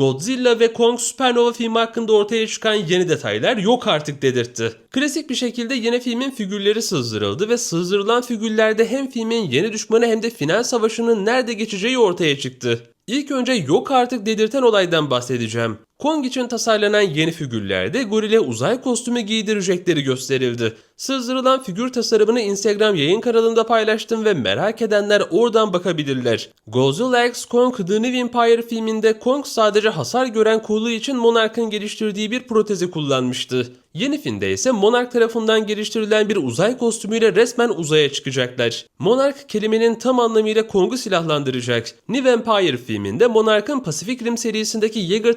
Godzilla ve Kong Supernova filmi hakkında ortaya çıkan yeni detaylar yok artık dedirtti. Klasik bir şekilde yeni filmin figürleri sızdırıldı ve sızdırılan figürlerde hem filmin yeni düşmanı hem de final savaşının nerede geçeceği ortaya çıktı. İlk önce yok artık dedirten olaydan bahsedeceğim. Kong için tasarlanan yeni figürlerde gorile uzay kostümü giydirecekleri gösterildi. Sızdırılan figür tasarımını Instagram yayın kanalında paylaştım ve merak edenler oradan bakabilirler. Godzilla X Kong The New Empire filminde Kong sadece hasar gören kolu için Monarch'ın geliştirdiği bir protezi kullanmıştı. Yeni filmde ise Monarch tarafından geliştirilen bir uzay kostümüyle resmen uzaya çıkacaklar. Monarch kelimenin tam anlamıyla Kong'u silahlandıracak. New Empire filminde Monarch'ın Pacific Rim serisindeki Jaeger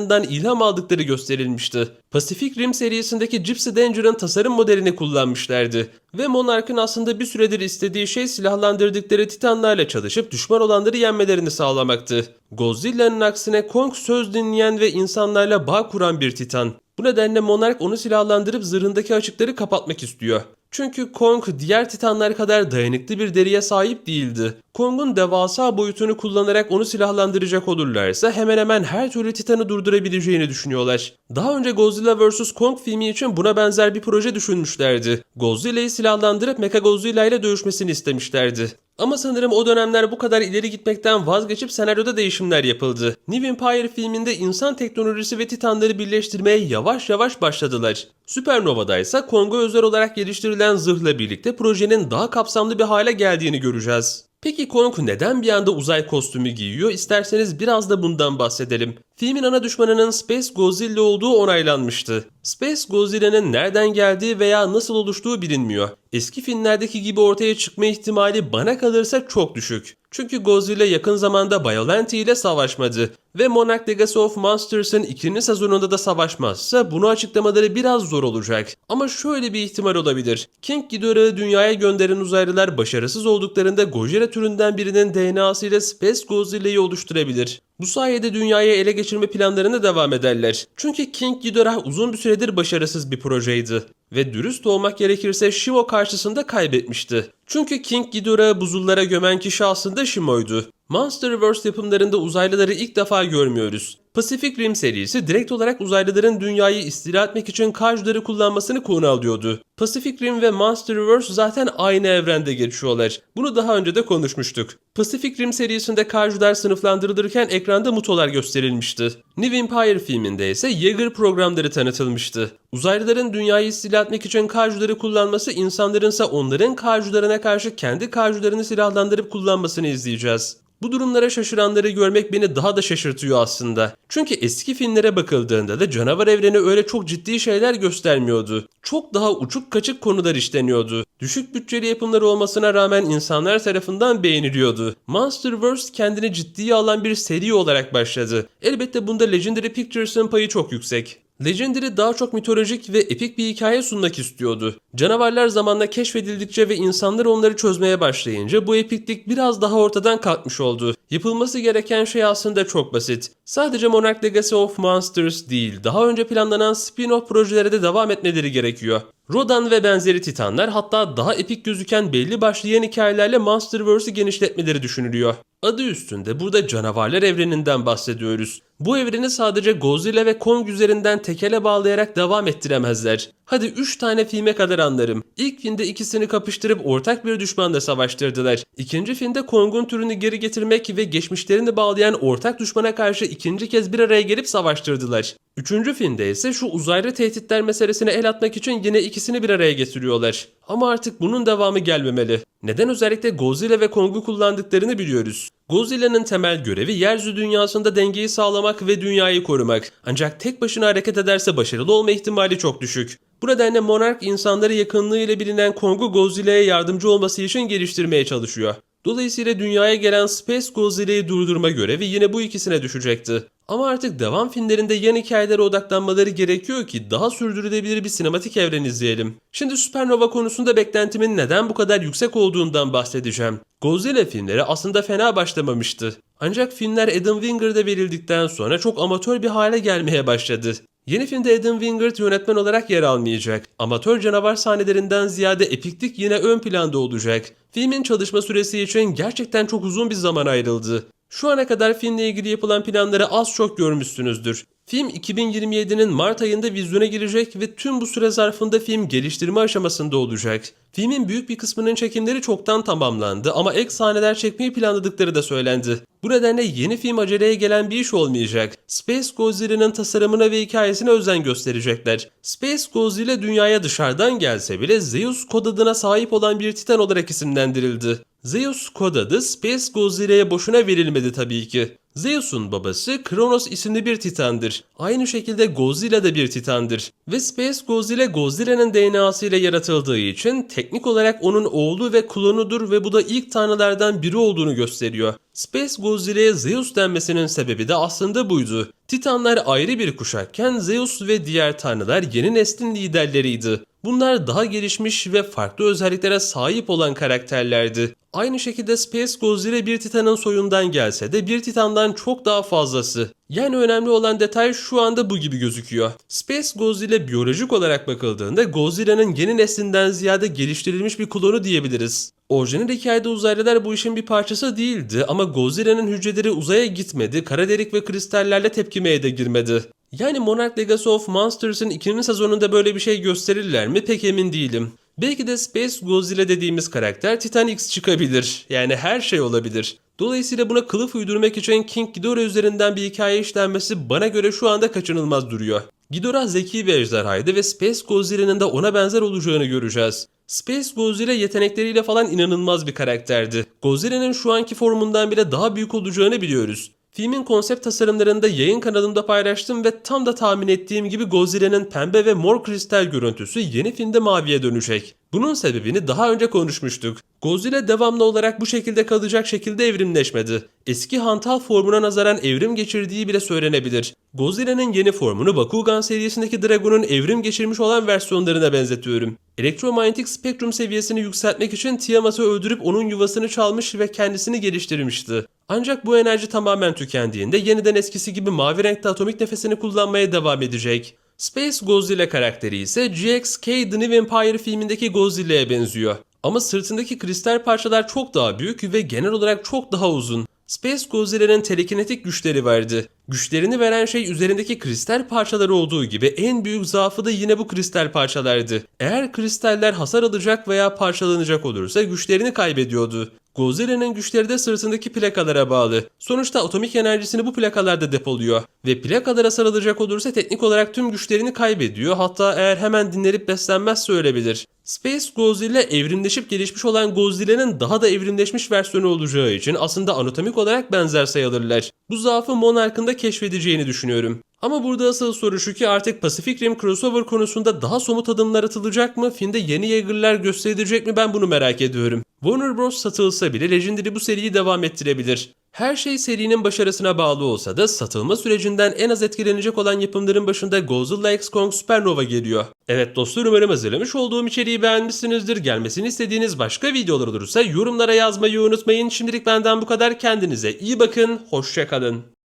tasarımlarından ilham aldıkları gösterilmişti. Pacific Rim serisindeki Gypsy Danger'ın tasarım modelini kullanmışlardı. Ve Monarch'ın aslında bir süredir istediği şey silahlandırdıkları titanlarla çalışıp düşman olanları yenmelerini sağlamaktı. Godzilla'nın aksine Kong söz dinleyen ve insanlarla bağ kuran bir titan. Bu nedenle Monarch onu silahlandırıp zırhındaki açıkları kapatmak istiyor. Çünkü Kong diğer titanlar kadar dayanıklı bir deriye sahip değildi. Kong'un devasa boyutunu kullanarak onu silahlandıracak olurlarsa hemen hemen her türlü titanı durdurabileceğini düşünüyorlar. Daha önce Godzilla vs. Kong filmi için buna benzer bir proje düşünmüşlerdi. Godzilla'yı silahlandırıp Mechagodzilla ile dövüşmesini istemişlerdi. Ama sanırım o dönemler bu kadar ileri gitmekten vazgeçip senaryoda değişimler yapıldı. New Empire filminde insan teknolojisi ve titanları birleştirmeye yavaş yavaş başladılar. Supernova'da ise Kong'a özel olarak geliştirilen zırhla birlikte projenin daha kapsamlı bir hale geldiğini göreceğiz. Peki Kong neden bir anda uzay kostümü giyiyor? İsterseniz biraz da bundan bahsedelim. Filmin ana düşmanının Space Godzilla olduğu onaylanmıştı. Space Godzilla'nın nereden geldiği veya nasıl oluştuğu bilinmiyor. Eski filmlerdeki gibi ortaya çıkma ihtimali bana kalırsa çok düşük. Çünkü Godzilla yakın zamanda Biollante ile savaşmadı ve Monarch Legacy of Monsters'ın ikinci sezonunda da savaşmazsa bunu açıklamaları biraz zor olacak. Ama şöyle bir ihtimal olabilir. King Ghidorah'ı dünyaya gönderen uzaylılar başarısız olduklarında Gojira türünden birinin DNA'sı ile Space Godzilla'yı oluşturabilir. Bu sayede dünyayı ele geçirme planlarına devam ederler. Çünkü King Ghidorah uzun bir süredir başarısız bir projeydi. Ve dürüst olmak gerekirse Shimo karşısında kaybetmişti. Çünkü King Ghidorah'ı buzullara gömen kişi aslında Shimo'ydu. Monsterverse yapımlarında uzaylıları ilk defa görmüyoruz. Pacific Rim serisi direkt olarak uzaylıların dünyayı istila etmek için kajları kullanmasını konu alıyordu. Pacific Rim ve Monsterverse zaten aynı evrende geçiyorlar. Bunu daha önce de konuşmuştuk. Pacific Rim serisinde kajlar sınıflandırılırken ekranda mutolar gösterilmişti. New Empire filminde ise Jaeger programları tanıtılmıştı. Uzaylıların dünyayı istila etmek için kajları kullanması insanlarınsa onların kajlarına karşı kendi kajlarını silahlandırıp kullanmasını izleyeceğiz. Bu durumlara şaşıranları görmek beni daha da şaşırtıyor aslında. Çünkü eski filmlere bakıldığında da canavar evreni öyle çok ciddi şeyler göstermiyordu. Çok daha uçuk kaçık konular işleniyordu. Düşük bütçeli yapımlar olmasına rağmen insanlar tarafından beğeniliyordu. Monsterverse kendini ciddiye alan bir seri olarak başladı. Elbette bunda Legendary Pictures'ın payı çok yüksek. Legendary daha çok mitolojik ve epik bir hikaye sunmak istiyordu. Canavarlar zamanla keşfedildikçe ve insanlar onları çözmeye başlayınca bu epiklik biraz daha ortadan kalkmış oldu. Yapılması gereken şey aslında çok basit. Sadece Monarch Legacy of Monsters değil, daha önce planlanan spin-off projelere de devam etmeleri gerekiyor. Rodan ve benzeri titanlar hatta daha epik gözüken belli başlı yeni hikayelerle Monsterverse'ı genişletmeleri düşünülüyor. Adı üstünde burada canavarlar evreninden bahsediyoruz. Bu evreni sadece Godzilla ve Kong üzerinden tekele bağlayarak devam ettiremezler. Hadi 3 tane filme kadar anlarım. İlk filmde ikisini kapıştırıp ortak bir düşmanla savaştırdılar. İkinci filmde Kong'un türünü geri getirmek ve geçmişlerini bağlayan ortak düşmana karşı ikinci kez bir araya gelip savaştırdılar. Üçüncü filmde ise şu uzaylı tehditler meselesine el atmak için yine ikisini bir araya getiriyorlar. Ama artık bunun devamı gelmemeli. Neden özellikle Godzilla ve Kong'u kullandıklarını biliyoruz. Godzilla'nın temel görevi yeryüzü dünyasında dengeyi sağlamak ve dünyayı korumak. Ancak tek başına hareket ederse başarılı olma ihtimali çok düşük. Bu nedenle Monarch insanları yakınlığıyla bilinen Kong'u Godzilla'ya yardımcı olması için geliştirmeye çalışıyor. Dolayısıyla dünyaya gelen Space Godzilla'yı durdurma görevi yine bu ikisine düşecekti. Ama artık devam filmlerinde yan hikayelere odaklanmaları gerekiyor ki daha sürdürülebilir bir sinematik evren izleyelim. Şimdi Supernova konusunda beklentimin neden bu kadar yüksek olduğundan bahsedeceğim. Godzilla filmleri aslında fena başlamamıştı. Ancak filmler Adam Winger'da verildikten sonra çok amatör bir hale gelmeye başladı. Yeni filmde Adam Wingard yönetmen olarak yer almayacak. Amatör canavar sahnelerinden ziyade epiklik yine ön planda olacak. Filmin çalışma süresi için gerçekten çok uzun bir zaman ayrıldı. Şu ana kadar filmle ilgili yapılan planları az çok görmüşsünüzdür. Film 2027'nin Mart ayında vizyona girecek ve tüm bu süre zarfında film geliştirme aşamasında olacak. Filmin büyük bir kısmının çekimleri çoktan tamamlandı ama ek sahneler çekmeyi planladıkları da söylendi. Bu nedenle yeni film aceleye gelen bir iş olmayacak. Space Godzilla'nın tasarımına ve hikayesine özen gösterecekler. Space Godzilla dünyaya dışarıdan gelse bile Zeus kod adına sahip olan bir titan olarak isimlendirildi. Zeus kod adı Space Godzilla'ya boşuna verilmedi tabii ki. Zeus'un babası Kronos isimli bir titandır. Aynı şekilde Godzilla da bir titandır. Ve Space Godzilla Godzilla'nın DNA'sı ile yaratıldığı için teknik olarak onun oğlu ve klonudur ve bu da ilk tanrılardan biri olduğunu gösteriyor. Space Godzilla'ya Zeus denmesinin sebebi de aslında buydu. Titanlar ayrı bir kuşakken Zeus ve diğer tanrılar yeni neslin liderleriydi. Bunlar daha gelişmiş ve farklı özelliklere sahip olan karakterlerdi. Aynı şekilde Space Godzilla bir Titan'ın soyundan gelse de bir Titan'dan çok daha fazlası. Yani önemli olan detay şu anda bu gibi gözüküyor. Space Godzilla biyolojik olarak bakıldığında Godzilla'nın yeni neslinden ziyade geliştirilmiş bir klonu diyebiliriz. Orijinal hikayede uzaylılar bu işin bir parçası değildi ama Godzilla'nın hücreleri uzaya gitmedi, kara delik ve kristallerle tepkimeye de girmedi. Yani Monarch Legacy of Monsters'ın ikinci sezonunda böyle bir şey gösterirler mi pek emin değilim. Belki de Space Godzilla dediğimiz karakter Titan X çıkabilir. Yani her şey olabilir. Dolayısıyla buna kılıf uydurmak için King Ghidorah üzerinden bir hikaye işlenmesi bana göre şu anda kaçınılmaz duruyor. Ghidorah zeki bir ejderhaydı ve Space Godzilla'nın da ona benzer olacağını göreceğiz. Space Godzilla yetenekleriyle falan inanılmaz bir karakterdi. Godzilla'nın şu anki formundan bile daha büyük olacağını biliyoruz. Filmin konsept tasarımlarında yayın kanalımda paylaştım ve tam da tahmin ettiğim gibi Godzilla'nın pembe ve mor kristal görüntüsü yeni filmde maviye dönecek. Bunun sebebini daha önce konuşmuştuk. Godzilla devamlı olarak bu şekilde kalacak şekilde evrimleşmedi. Eski hantal formuna nazaran evrim geçirdiği bile söylenebilir. Godzilla'nın yeni formunu Bakugan serisindeki Dragon'un evrim geçirmiş olan versiyonlarına benzetiyorum. Elektromanyetik spektrum seviyesini yükseltmek için Tiamat'ı öldürüp onun yuvasını çalmış ve kendisini geliştirmişti. Ancak bu enerji tamamen tükendiğinde yeniden eskisi gibi mavi renkte atomik nefesini kullanmaya devam edecek. Space Godzilla karakteri ise GXK The New Empire filmindeki Godzilla'ya benziyor. Ama sırtındaki kristal parçalar çok daha büyük ve genel olarak çok daha uzun. Space Godzilla'nın telekinetik güçleri vardı. Güçlerini veren şey üzerindeki kristal parçaları olduğu gibi en büyük zaafı da yine bu kristal parçalardı. Eğer kristaller hasar alacak veya parçalanacak olursa güçlerini kaybediyordu. Godzilla'nın güçleri de sırtındaki plakalara bağlı. Sonuçta atomik enerjisini bu plakalarda depoluyor. Ve plakalara sarılacak olursa teknik olarak tüm güçlerini kaybediyor. Hatta eğer hemen dinlenip beslenmezse ölebilir. Space Godzilla evrimleşip gelişmiş olan Godzilla'nın daha da evrimleşmiş versiyonu olacağı için aslında anatomik olarak benzer sayılırlar. Bu zaafı Monarch'ın da keşfedeceğini düşünüyorum. Ama burada asıl soru şu ki artık Pacific Rim crossover konusunda daha somut adımlar atılacak mı? Filmde yeni Yeager'lar gösterilecek mi? Ben bunu merak ediyorum. Warner Bros. satılsa bile Legendary bu seriyi devam ettirebilir. Her şey serinin başarısına bağlı olsa da satılma sürecinden en az etkilenecek olan yapımların başında Godzilla X Kong Supernova geliyor. Evet dostlar umarım hazırlamış olduğum içeriği beğenmişsinizdir. Gelmesini istediğiniz başka videolar olursa yorumlara yazmayı unutmayın. Şimdilik benden bu kadar. Kendinize iyi bakın. Hoşçakalın.